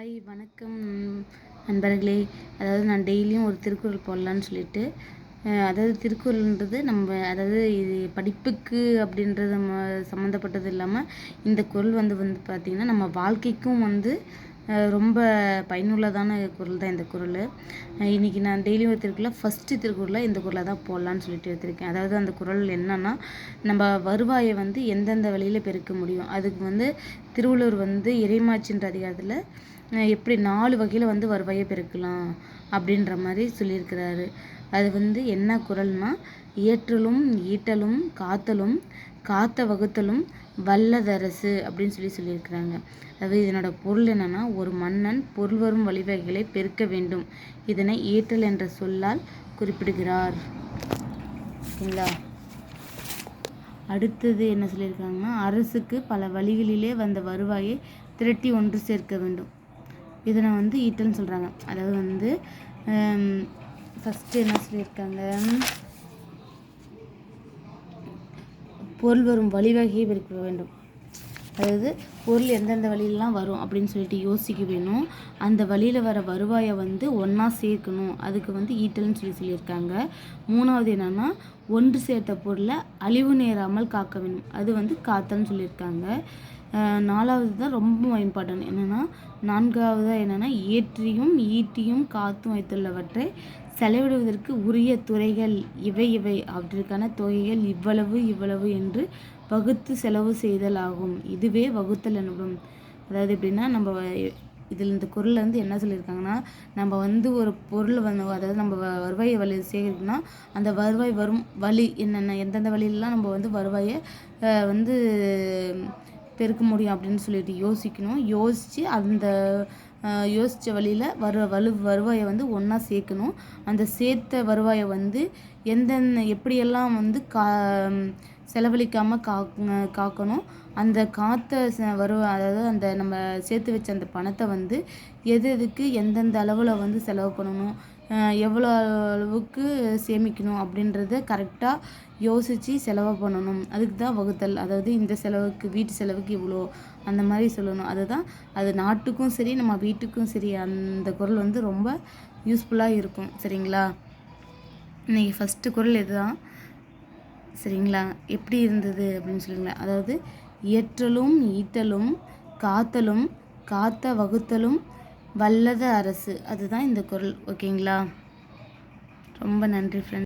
Hi வணக்கம் நண்பர்களே. அதாவது நான் டெய்லியும் ஒரு திருக்குறள் போடலான்னு சொல்லிட்டு அதாவது திருக்குறள்ன்றது நம்ம அதாவது இது படிப்புக்கு அப்படின்றது சம்மந்தப்பட்டது இல்லாமல் இந்த குரல் வந்து வந்து பார்த்திங்கன்னா நம்ம வாழ்க்கைக்கும் வந்து ரொம்ப பயனுள்ளதான குரல் தான் இந்த குரல். இன்றைக்கி நான் டெய்லியும் ஒரு ஃபஸ்ட்டு திருக்குறளில் இந்த குரலை தான் போடலான்னு சொல்லிட்டு எடுத்திருக்கேன். அதாவது அந்த குரல் என்னன்னா நம்ம வருவாயை வந்து எந்தெந்த வழியில் பெருக்க முடியும்? அதுக்கு வந்து திருவள்ளுவர் வந்து இறைமாச்சின்ற அதிகாரத்தில் எப்படி நாலு வகையில் வந்து வருவாயை பெருக்கலாம் அப்படின்ற மாதிரி சொல்லியிருக்கிறாரு. அது வந்து என்ன குரல்னா ஏற்றலும் ஈட்டலும் காத்தலும் காத்த வகுத்தலும் வல்லதரசு அப்படின்னு சொல்லி சொல்லியிருக்கிறாங்க. அதாவது இதனோட பொருள் என்னன்னா ஒரு மன்னன் பொருள் வரும் வழிவகைகளை பெருக்க வேண்டும். இதனை ஈட்டல் என்ற சொல்லால் குறிப்பிடுகிறார். ஓகேங்களா? அடுத்தது என்ன சொல்லியிருக்காங்கன்னா அரசுக்கு பல வழிகளிலே வந்த வருவாயை திரட்டி ஒன்று சேர்க்க வேண்டும். இதனை வந்து ஈட்டல்னு சொல்கிறாங்க அதாவது வந்து ஃபஸ்ட்டு என்ன சொல்லியிருக்காங்க? பொருள் வரும் வழிவகையை பெருக்க வேண்டும். அதாவது பொருள் எந்தெந்த வழியிலலாம் வரும் அப்படின்னு சொல்லிட்டு யோசிக்க வேணும். அந்த வழியில் வர வருவாயை வந்து ஒன்றா சேர்க்கணும். அதுக்கு வந்து ஈட்டல்னு சொல்லி சொல்லியிருக்காங்க. மூணாவது என்னென்னா ஒன்று சேர்த்த பொருளை அழிவு நேராமல் காக்க வேணும். அது வந்து காத்தல்னு சொல்லியிருக்காங்க. நாலாவது தான் ரொம்ப இம்பார்ட்டன்ட் என்னென்னா நான்காவதாக என்னென்னா ஏற்றியும் ஈட்டியும் காத்தும் வைத்துள்ளவற்றை செலவிடுவதற்கு உரிய துறைகள் இவை இவை. அவற்றிற்கான தொகைகள் இவ்வளவு இவ்வளவு என்று வகுத்து செலவு செய்தல் ஆகும் இதுவே வகுத்தல் எனப்படும் அதாவது எப்படின்னா நம்ம இதில் இந்த குரலில் வந்து என்ன சொல்லியிருக்காங்கன்னா நம்ம வந்து ஒரு பொருள் வந்து அதாவது நம்ம வருவாயை வழி சேகரிக்கணும்னா அந்த வருவாய் வரும் வழி என்னென்ன எந்தெந்த வழியிலலாம் நம்ம வந்து வருவாயை வந்து பெருக்க முடியும் அப்படின்னு சொல்லிட்டு யோசிக்கணும். யோசித்து அந்த யோசித்த வழியில் வரு வலு வருவாயை வந்து ஒன்றா சேர்க்கணும். அந்த சேர்த்த வருவாயை வந்து எந்தெந்த எப்படியெல்லாம் வந்து கா செலவழிக்காமல் கா காக்கணும். அந்த காற்ற வருவ அதாவது அந்த நம்ம சேர்த்து வச்ச அந்த பணத்தை வந்து எது எதுக்கு எந்தெந்த அளவில் வந்து செலவு பண்ணணும் எவ்வளோ அளவுக்கு சேமிக்கணும் அப்படின்றத கரெக்டாக யோசித்து செலவு பண்ணணும். அதுக்கு தான் வகுத்தல். அதாவது இந்த செலவுக்கு வீட்டு செலவுக்கு இவ்வளோ அந்த மாதிரி சொல்லணும். அதுதான் அது நாட்டுக்கும் சரி நம்ம வீட்டுக்கும் சரி அந்த குரல் வந்து ரொம்ப யூஸ்ஃபுல்லாக இருக்கும். சரிங்களா? இன்றைக்கி ஃபஸ்ட்டு குரல் இதுதான். சரிங்களா? எப்படி இருந்தது அப்படின்னு சொல்லுங்களா அதாவது இயற்றலும் ஈட்டலும் காத்தலும் காத்த வகுத்தலும் வல்லத அரசு. அதுதான் இந்த குரல். ஓகேங்களா? ரொம்ப நன்றி ஃப்ரெண்ட்